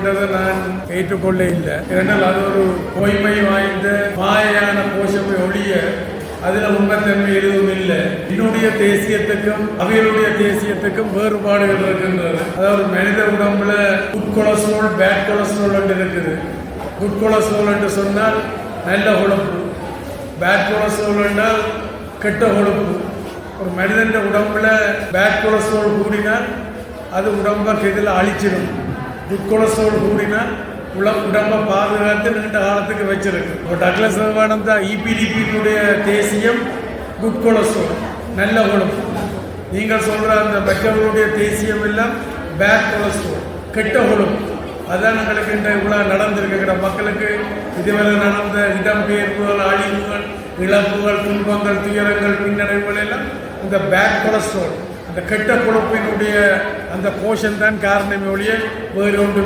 என்றதை நான் ஏற்றுக்கொள்ள இல்லை. ஏனென்றால் அது ஒரு பொய்மை வாய்ந்த மாயான கோஷமை ஒழிய அதுல உண்மைத்தன்மை எதுவும் இல்லை. என்னுடைய தேசியத்துக்கும் அவைகளுடைய தேசியத்துக்கும் வேறுபாடுகள் இருக்கின்றது. அதாவது மனித உடம்புல குட் கொலஸ்ட்ரால் பேட் கொலஸ்ட்ரால் என்று இருக்குது. குட் கொலஸ்ட்ரால் என்று சொன்னால் நல்ல கொழுப்பு. பேட் கொலஸ்ட்ரால் என்றால் கெட்ட கொழுப்பு. ஒரு மனிதன் உடம்புல பேட் கொலஸ்ட்ரால் கூடினால் அது உடம்பை இதில் அழிச்சிடும். குட் கூடின கூடினால் உள்ள உடம்பை பாதுகாத்து நீண்ட காலத்துக்கு வச்சிருக்கு. இப்போ டக்ளஸ் விவேகானந்தா இபிடிபியினுடைய தேசியம் குட் கொலஸ்ட்ரோல் நல்ல கொழுப்பு நீங்கள் சொல்ற அந்த மற்றவர்களுடைய தேசியம் எல்லாம் பேட் கொலஸ்ட்ரோல் கெட்ட கொழுப்பு அதான் எங்களுக்கு இந்த இவ்வளோ நடந்திருக்கிற மக்களுக்கு இதுவரை நடந்த இடம்பெயர்வுகள் அழிவுகள் இழப்புகள் துன்பங்கள் துயரங்கள் பின்னடைவுகள் எல்லாம் இந்த பேட் கொலஸ்ட்ரோல் அந்த கெட்ட குழப்பினுடைய அந்த கோஷம் தான் காரணமே ஒழிய வேறு ஒன்று